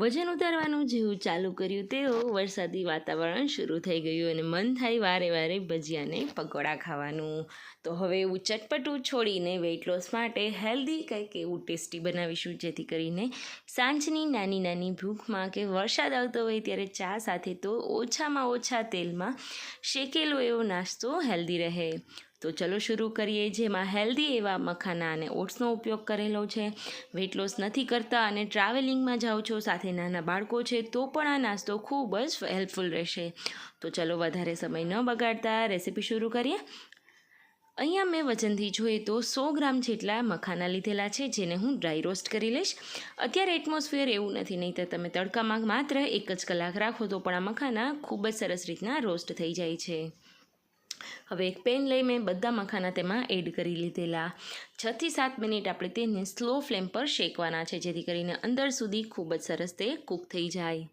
વજન ઉતારવાનું જેવું ચાલુ કર્યું, તેઓ વરસાદી વાતાવરણ શરૂ થઈ ગયું અને મન થાય વારે વારે ભજીયાને પકોડા ખાવાનું. તો હવે એવું ચટપટું છોડીને વેઇટ લોસ માટે હેલ્ધી કંઈક એવું ટેસ્ટી બનાવીશું, જેથી કરીને સાંજની નાની નાની ભૂખમાં કે વરસાદ આવતો હોય ત્યારે ચા સાથે તો ઓછામાં ઓછા તેલમાં શેકેલો એવો નાસ્તો હેલ્ધી રહે. તો ચલો શરૂ કરીએ, જેમાં હેલ્ધી એવા મખાના અને ઓટ્સનો ઉપયોગ કરેલો છે. વેટ લોસ નથી કરતા અને ટ્રાવેલિંગમાં જાઓ છો, સાથે નાના બાળકો છે, તો પણ આ નાસ્તો ખૂબ જ હેલ્પફુલ રહેશે. તો ચલો વધારે સમય ન બગાડતા રેસીપી શરૂ કરીએ. અહીંયા મેં વજનથી જોઈએ તો સો ગ્રામ જેટલા મખાના લીધેલા છે, જેને હું ડ્રાય રોસ્ટ કરી લઈશ. અત્યારે એટમોસ્ફિયર એવું નથી નહીં તો તમે તડકામાં માત્ર એક જ કલાક રાખો તો પણ આ મખાના ખૂબ જ સરસ રીતના રોસ્ટ થઈ જાય છે. હવે એક પેન લઈ મેં, બધા મખાના તેમાં એડ કરી લીધેલા. છથી સાત મિનિટ આપણે તેને સ્લો ફ્લેમ પર શેકવાના છે, જેથી કરીને અંદર સુધી ખૂબ જ સરસ તે કૂક થઈ જાય.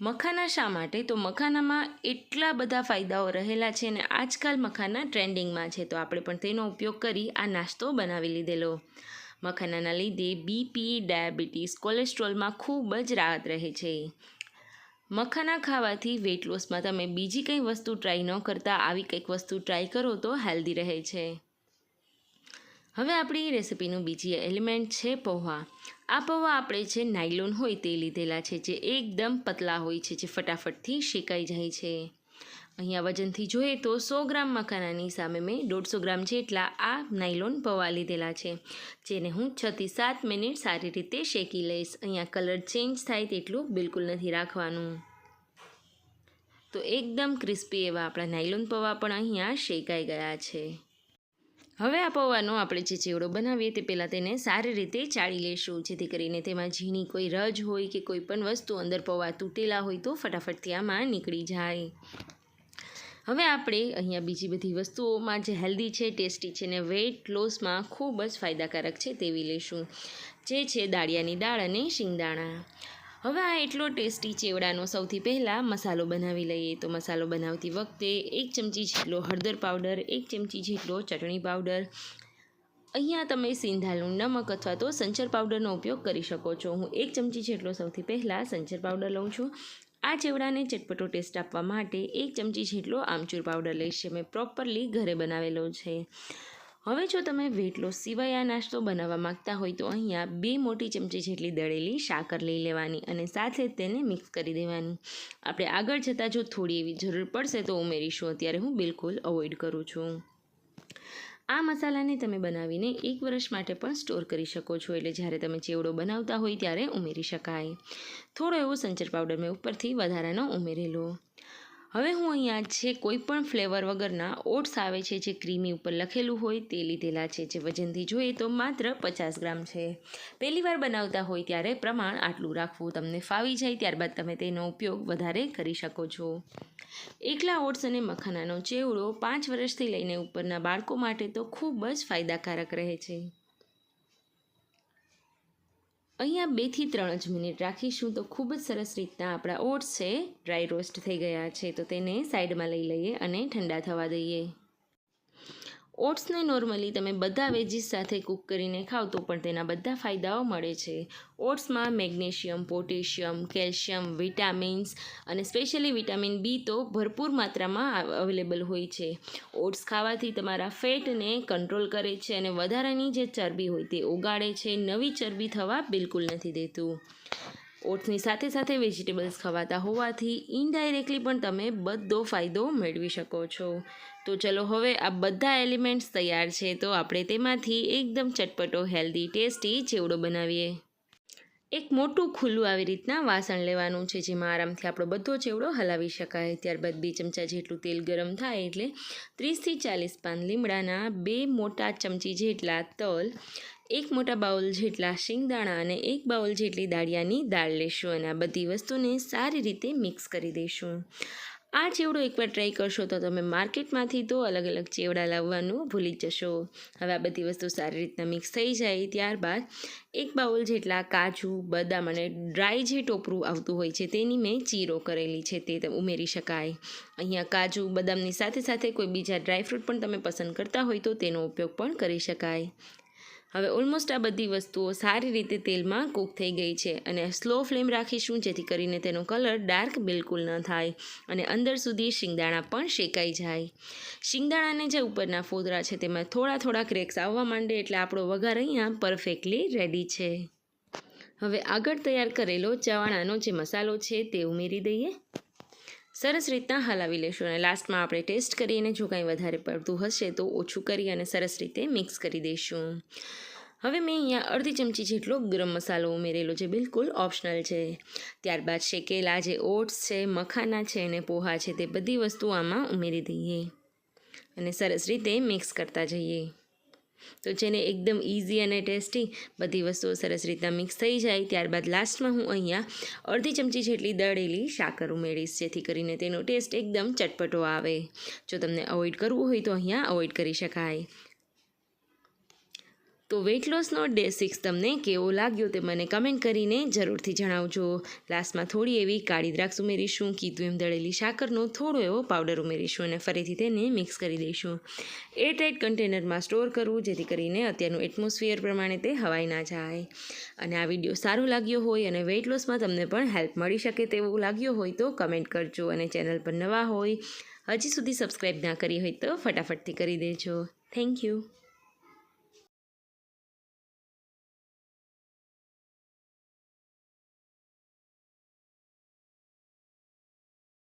મખાના શા માટે? તો મખાનામાં એટલા બધા ફાયદાઓ રહેલા છે અને આજકાલ મખાના ટ્રેન્ડિંગમાં છે, તો આપણે પણ તેનો ઉપયોગ કરી આ નાસ્તો બનાવી લીધેલો. મખાનાના લીધે બીપી ડાયાબિટીસ, કોલેસ્ટ્રોલમાં ખૂબ જ રાહત રહે છે. મખાના ખાવાથી વેટ લોસમાં તમે બીજી કંઈ વસ્તુ ટ્રાય ન કરતા, આવી કંઈક વસ્તુ ટ્રાય કરો તો હેલ્ધી રહે છે. હવે આપણી રેસિપીનું બીજી એલિમેન્ટ છે પૌવા. આ પૌવા આપણે જે નાયલોન હોય તે લીધેલા છે, જે એકદમ પતલા હોય છે, જે ફટાફટથી શેકાઈ જાય છે. અહીંયા વજનથી જોઈએ તો સો ગ્રામ મખાનાની સામે મેં દોઢસો ગ્રામ જેટલા આ નાયલોન પૌવા લીધેલા છે, જેને હું છથી સાત મિનિટ સારી રીતે શેકી લઈશ. અહીંયા કલર ચેન્જ થાય તેટલું બિલકુલ નથી રાખવાનું. તો એકદમ ક્રિસ્પી એવા આપણા નાયલોન પૌવા પણ અહીંયા શેકાઈ ગયા છે. હવે આ પૌવાનો આપણે જે ચેવડો બનાવીએ તે પહેલાં તેને સારી રીતે ચાળી લેશું જેથી કરીને તેમાં ઝીણી કોઈ રજ હોય કે કોઈ પણ વસ્તુ અંદર પૌવા તૂટેલા હોય તો ફટાફટથી આમાં નીકળી જાય. હવે આપણે અહીંયા બીજી બધી વસ્તુઓમાં જે હેલ્ધી છે ટેસ્ટી છે ને વેઇટ લોસમાં ખૂબ જ ફાયદાકારક છે તેવી લઈશું. જે છે દાળિયાની દાળ અને શિંગદાણા. હવે આ એટલો ટેસ્ટી ચેવડાનો સૌથી પહેલાં મસાલો બનાવી લઈએ. તો મસાલો બનાવતી વખતે એક ચમચી જેટલો હળદર પાવડર એક ચમચી જેટલો ચટણી પાવડર અહીંયા તમે સિંધાલું નમક અથવા તો સંચર પાવડરનો ઉપયોગ કરી શકો છો. હું એક ચમચી જેટલો સૌથી પહેલાં સંચર પાવડર લઉં છું. આ ચેવડાને ચટપટો ટેસ્ટ આપવા માટે એક ચમચી જેટલો આમચૂર પાવડર લઈશ મેં પ્રોપરલી ઘરે બનાવેલો છે. હવે જો તમે વેટ લોસ સિવાય આ નાસ્તો બનાવવા માંગતા હોય તો અહીંયા બે મોટી ચમચી જેટલી દળેલી સાકર લઈ લેવાની અને સાથે તેને મિક્સ કરી દેવાની. આપણે આગળ જતાં જો થોડી એવી જરૂર પડશે તો ઉમેરીશું. અત્યારે હું બિલકુલ અવોઇડ કરું છું. આ મસાલાને તમે બનાવીને એક વર્ષ માટે પણ સ્ટોર કરી શકો છો. એટલે જ્યારે તમે ચેવડો બનાવતા હોય ત્યારે ઉમેરી શકાય. થોડો એવો સંચર પાવડર મેં ઉપરથી વધારાનો ઉમેરેલો. હવે હું અહીંયા જે કોઈ પણ ફ્લેવર વગરના ઓટ્સ આવે છે, જે ક્રીમી ઉપર લખેલું હોય તે લીધેલા છે. જે વજનથી જોઈએ તો માત્ર પચાસ ગ્રામ છે. પહેલી વાર બનાવતા હોય ત્યારે પ્રમાણ આટલું રાખવું તમને ફાવી જાય, ત્યારબાદ તમે તેનો ઉપયોગ વધારે કરી શકો છો. એકલા ઓટ્સ અને મખાનાનો ચેવડો પાંચ વર્ષથી લઈને ઉપરના બાળકો માટે તો ખૂબ જ ફાયદાકારક રહે છે. અહીંયા બેથી ત્રણ જ મિનિટ રાખીશું તો ખૂબ જ સરસ રીતના આપણા ઓટ્સ છે, ડ્રાય રોસ્ટ થઈ ગયા છે તો તેને સાઈડમાં લઈ લઈએ અને ઠંડા થવા દઈએ. ઓટ્સને નોર્મલી તમે બધા વેજીસ સાથે કૂક કરીને ખાવ તો પણ તેના બધા ફાયદાઓ મળે છે. ઓટ્સમાં મેગ્નેશિયમ, પોટેશિયમ, કેલ્શિયમ, વિટામિન્સ અને સ્પેશિયલી વિટામિન બી તો ભરપૂર માત્રામાં અવેલેબલ હોય છે. ઓટ્સ ખાવાથી તમારા ફેટને કંટ્રોલ કરે છે અને વધારાની જે ચરબી હોય તે ઓગાળે છે. નવી ચરબી થવા બિલકુલ નથી દેતું. ઓટ્સની સાથે સાથે વેજીટેબલ્સ ખવાતા હોવાથી ઇનડાયરેક્ટલી પણ તમે બધો ફાયદો મેળવી શકો છો. તો ચલો હવે આ બધા એલિમેન્ટ્સ તૈયાર છે, તો આપણે તેમાંથી એકદમ ચટપટો હેલ્ધી ટેસ્ટી ચેવડો બનાવીએ. એક મોટું ખુલ્લું આવી રીતના વાસણ લેવાનું છે, જેમાં આરામથી આપણો બધો ચેવડો હલાવી શકાય. ત્યારબાદ બે ચમચા જેટલું તેલ ગરમ થાય એટલે ત્રીસથી ચાલીસ પાન લીમડાના બે મોટા ચમચી જેટલા તલ એક મોટા બાઉલ જેટલા શિંગદાણા અને એક બાઉલ જેટલી દાળિયાની દાળ લેશું અને આ બધી વસ્તુને સારી રીતે મિક્સ કરી દઈશું. આ ચેવડો એકવાર ટ્રાય કરશો તો તમે માર્કેટમાંથી તો અલગ અલગ ચેવડા લાવવાનું ભૂલી જશો. હવે આ બધી વસ્તુ સારી રીતના મિક્સ થઈ જાય ત્યારબાદ એક બાઉલ જેટલા કાજુ, બદામ અને ડ્રાય જે ટોપરું આવતું હોય છે તેની મેં ચીરો કરેલી છે તે ઉમેરી શકાય. અહીંયા કાજુ, બદામની સાથે સાથે કોઈ બીજા ડ્રાયફ્રૂટ પણ તમે પસંદ કરતા હોય તો તેનો ઉપયોગ પણ કરી શકાય. હવે ઓલમોસ્ટ આ બધી વસ્તુઓ સારી રીતે તેલમાં કૂક થઈ ગઈ છે અને સ્લો ફ્લેમ રાખીશું, જેથી કરીને તેનો કલર ડાર્ક બિલકુલ ન થાય અને અંદર સુધી શિંગદાણા પણ શેકાઈ જાય. શિંગદાણાને જે ઉપરના ફોદરા છે તેમાં થોડા થોડા ક્રેક્સ આવવા માંડે એટલે આપણો વઘાર અહીંયા પરફેક્ટલી રેડી છે. હવે આગળ તૈયાર કરેલો ચવાણાનો જે મસાલો છે તે ઉમેરી દઈએ. સરસ રીતના હલાવી લેશું અને લાસ્ટમાં આપણે ટેસ્ટ કરીને જો કાંઈ વધારે પડતું હશે તો ઓછું કરી અને સરસ રીતે મિક્સ કરી દઈશું. હવે મેં અહીંયા અડધી ચમચી જેટલો ગરમ મસાલો ઉમેરેલો છે, બિલકુલ ઓપ્શનલ છે. ત્યારબાદ શેકેલા જે ઓટ્સ છે, મખાના છે અને પોહા છે, તે બધી વસ્તુઓ આમાં ઉમેરી દઈએ અને સરસ રીતે મિક્સ કરતા જઈએ. તો જેને એકદમ ઇઝી અને ટેસ્ટી બધી વસ્તુઓ સરસ રીતના મિક્સ થઈ જાય, ત્યારબાદ લાસ્ટમાં હું અહીંયા અડધી ચમચી જેટલી દળેલી સાકર ઉમેરીશ, જેથી કરીને તેનો ટેસ્ટ એકદમ ચટપટો આવે. જો તમને અવોઇડ કરવું હોય તો અહીંયા અવોઇડ કરી શકાય. તો વેઇટ લોસનો ડે સિક્સ તમને કેવો લાગ્યો તે મને કમેન્ટ કરીને જરૂરથી જણાવજો. લાસ્ટમાં થોડી એવી કાળી દ્રાક્ષ ઉમેરીશું, કીધું એમ દળેલી સાકરનો થોડો એવો પાવડર ઉમેરીશું અને ફરીથી તેને મિક્સ કરી દઈશું. એરટાઇટ કન્ટેનરમાં સ્ટોર કરવું, જેથી કરીને અત્યારનું એટમોસ્ફિયર પ્રમાણે તે હવાઈ ના જાય. અને આ વીડિયો સારો લાગ્યો હોય અને વેઇટ લોસમાં તમને પણ હેલ્પ મળી શકે તેવું લાગ્યો હોય તો કમેન્ટ કરજો અને ચેનલ પર નવા હોય, હજી સુધી સબસ્ક્રાઈબ ના કરી હોય તો ફટાફટથી કરી દેજો. Thank you